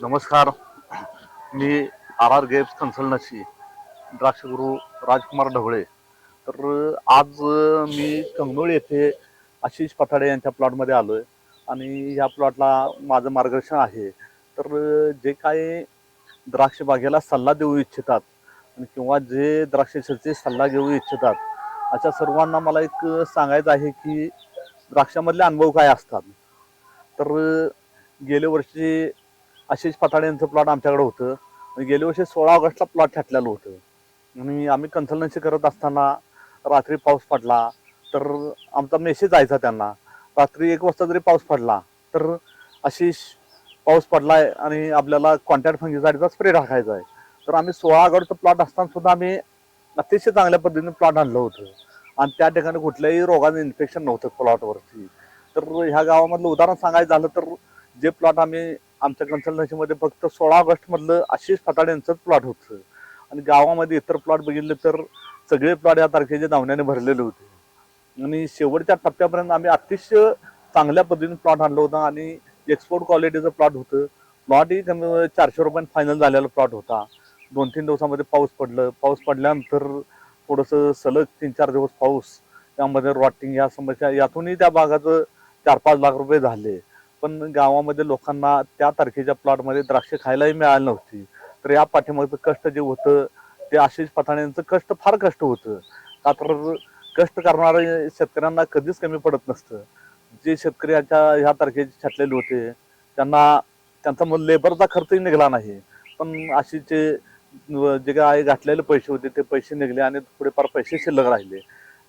नमस्कार. मी R R games consultancy Drakshaguru Rajkumar Dhawale. तर आज मी कंगनोळ येथे आशिष पथाडे यांच्या प्लॉटमध्ये आलो आहे आणि ह्या प्लॉटला माझं मार्गदर्शन आहे. तर जे काही द्राक्ष बागेला सल्ला देऊ इच्छितात आणि किंवा जे द्राक्षाचे सल्ला घेऊ इच्छितात अशा सर्वांना मला एक सांगायचं आहे की द्राक्षामधले अनुभव काय असतात? तर गेल्या वर्षी आशिष पथाडे यांचं प्लॉट आमच्याकडे होतं. गेल्या वर्षी सोळा ऑगस्टला प्लॉट ठेटलेलं होतं. आणि आम्ही कन्सल्टन्सी करत असताना रात्री पाऊस पडला तर आमचा मेसेज जायचा त्यांना. रात्री एक वाजता जरी पाऊस पडला तर आशिष पाऊस पडलाय आणि आपल्याला कॉन्टॅक्ट फंगीसाठीचा स्प्रे टाकायचा आहे. तर आम्ही सोळा ऑगस्टचं प्लॉट असताना सुद्धा आम्ही अतिशय चांगल्या पद्धतीने प्लॉट आणलं होतं. आणि त्या ठिकाणी कुठल्याही रोगाचं इन्फेक्शन नव्हतं प्लॉटवरती तर ह्या गावामधलं उदाहरण सांगायचं झालं तर जे प्लॉट आम्ही आमच्या कन्सल्टन्सीमध्ये फक्त सोळा ऑगस्टमधलं आशिष फटाडे यांचंच प्लॉट होतं. आणि गावामध्ये इतर प्लॉट बघितले तर सगळे प्लॉट या तारखेच्या धावण्याने भरलेले होते. आणि शेवटच्या टप्प्यापर्यंत आम्ही अतिशय चांगल्या पद्धतीने प्लॉट आणलं होता आणि एक्सपोर्ट क्वालिटीचं प्लॉट होतं. प्लॉटही कमी चारशे रुपयांनी फायनल झालेला प्लॉट होता. दोन तीन दिवसामध्ये पाऊस पडलं. पाऊस पडल्यानंतर थोडंसं सलग तीन चार दिवस पाऊस त्यामध्ये रॉटिंग या समस्या यातूनही त्या भागाचं चार पाच लाख रुपये झाले. पण गावामध्ये लोकांना त्या तारखेच्या प्लॉटमध्ये द्राक्ष खायलाही मिळाली नव्हती. तर या पाठीमागचं कष्ट जे होतं ते आशिष पठाण्यांचं कष्ट फार कष्ट होतं. का तर कष्ट करणारे शेतकऱ्यांना कधीच कमी पडत नसतं. जे शेतकऱ्याच्या ह्या तारखेचे छाटलेले होते त्यांना त्यांचा मग लेबरचा खर्चही निघाला नाही. पण आशिषचे जे काय घातलेले पैसे होते ते पैसे निघले आणि थोडेफार पैसे शिल्लक राहिले.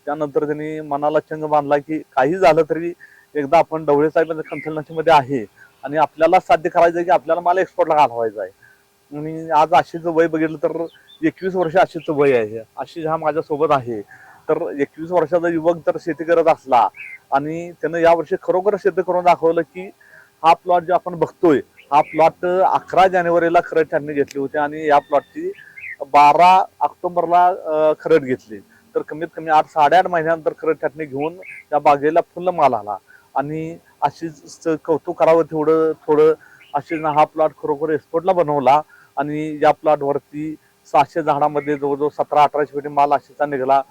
त्यानंतर त्यांनी मनाला चंग बांधला की काही झालं तरी एकदा आपण डवळे साहेब कन्सल्टन्सीमध्ये आहे आणि आपल्याला साध्य करायचं आहे की आपल्याला मला एक्सपोर्टला घालवायचा आहे. आणि आज आशिषचं वय बघितलं तर एकवीस वर्ष आशिषचं वय आहे. आशिष हा माझ्यासोबत आहे. तर एकवीस वर्षाचा युवक जर शेती करत असला आणि त्यानं यावर्षी खरोखर शेती करून दाखवलं की हा प्लॉट जे आपण बघतोय हा प्लॉट अकरा जानेवारीला खरड त्यांनी घेतली होती आणि या प्लॉटची बारा ऑक्टोबरला अं, खरड घेतली. तर कमीत कमी आठ साडेआठ महिन्यानंतर खरड छाटणी घेऊन त्या बागेला फुल माल आला. आणि अशीच कौतुक करावं तेवढं थोडं अशीच हा प्लॉट खरोखर एक्सपोर्टला बनवला आणि या प्लॉटवरती सहाशे झाडामध्ये जवळजवळ सतरा अठराशे पेटी माल अशीचा निघाला.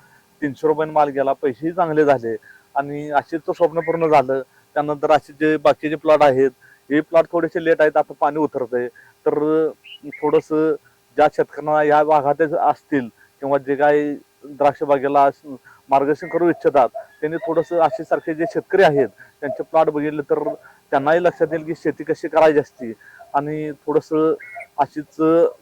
तीनशे रुपये माल गेला. पैसेही चांगले झाले. आणि आशीचं स्वप्न पूर्ण झालं. त्यानंतर असे जे बाकीचे प्लॉट आहेत हे प्लॉट थोडेसे लेट आहेत. आता पाणी उतरतंय. तर थोडस ज्या शेतकऱ्यांना या भागातच असतील किंवा जे काही द्राक्ष बागेला मार्गदर्शन करू इच्छितात. त्यांनी थोडस असे सारखे जे शेतकरी आहेत त्यांचे प्लॉट बघितले तर त्यांनाही लक्षात येईल की शेती कशी करायची असती. आणि थोडस अशीच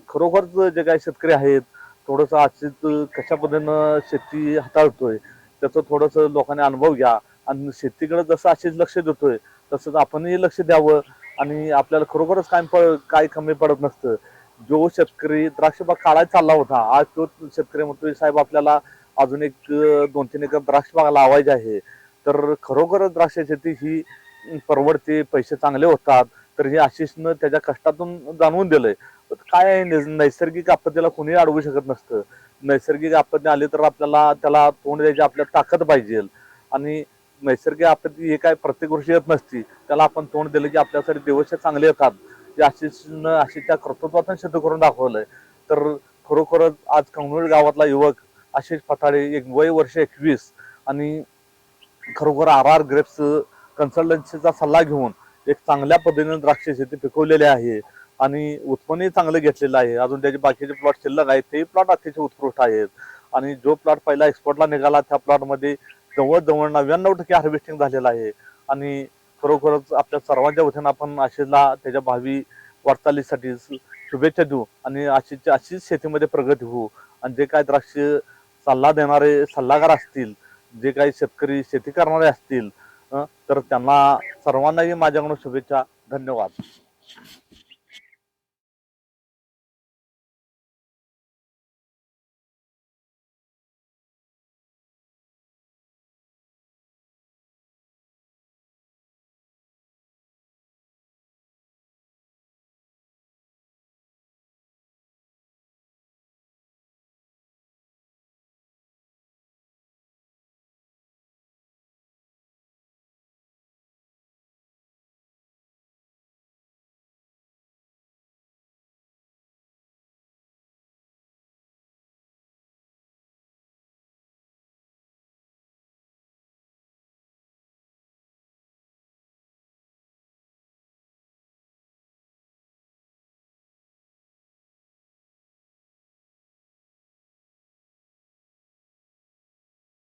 खरोखरच जे काही शेतकरी आहेत थोडस अशीच कशा पद्धतीनं शेती हाताळतोय त्याचं थोडस लोकांनी अनुभव घ्या. आणि शेतीकडे जसं अशीच लक्ष देतोय तसंच आपणही लक्ष द्यावं. आणि आपल्याला खरोखरच काय प- काय कमी पडत नसतं. जो शेतकरी द्राक्षबाग काढायला चालला होता आज तो शेतकरी म्हणतोय साहेब आपल्याला अजून एक दोन तीन एकर द्राक्ष बाग लावायचे आहे. तर खरोखर द्राक्ष शेती ही परवडते पैसे चांगले होतात तर हे आशिषनं त्याच्या कष्टातून जाणवून दिलंय. काय आहे नैसर्गिक आपत्तीला कोणी अडवू शकत नसतं. नैसर्गिक आपत्ती आली तर आपल्याला त्याला तोंड द्यायची आपल्याला ताकद पाहिजे. आणि नैसर्गिक आपत्ती हे काय प्रत्येक वर्षी येत नसती. त्याला आपण तोंड दिलं की आपल्यासाठी दिवस चांगले येतात. जे आशिषनं आशिषच्या कर्तृत्वातून सिद्ध करून दाखवलंय. तर खरोखरच आज कंगनूर गावातला युवक आशिष फटाळे एक वय वर्ष एकवीस आणि खरोखर आर आर ग्रेप्स कन्सल्टन्सीचा सल्ला घेऊन एक चांगल्या पद्धतीने द्राक्ष शेती पिकवलेली आहे आणि उत्पन्नही चांगलं घेतलेलं आहे. अजून त्याचे बाकीचे प्लॉट शिल्लक आहेत तेही प्लॉट अतिशय उत्कृष्ट आहेत. आणि जो प्लॉट पहिला एक्सपोर्टला निघाला त्या प्लॉटमध्ये जवळजवळ नव्याण्णव टक्के हार्वेस्टिंग झालेलं आहे. आणि खरोखरच आपल्या सर्वांच्या वतीनं आपण आशिषला त्याच्या भावी वाटचालीसाठी शुभेच्छा देऊ आणि आशिषची अशीच शेतीमध्ये प्रगती होऊ. आणि जे काय द्राक्ष सल्ला देणारे सल्लागार असतील जे काही शेतकरी शेती करणारे असतील तर त्यांना सर्वांनाही माझ्याकडून शुभेच्छा धन्यवाद.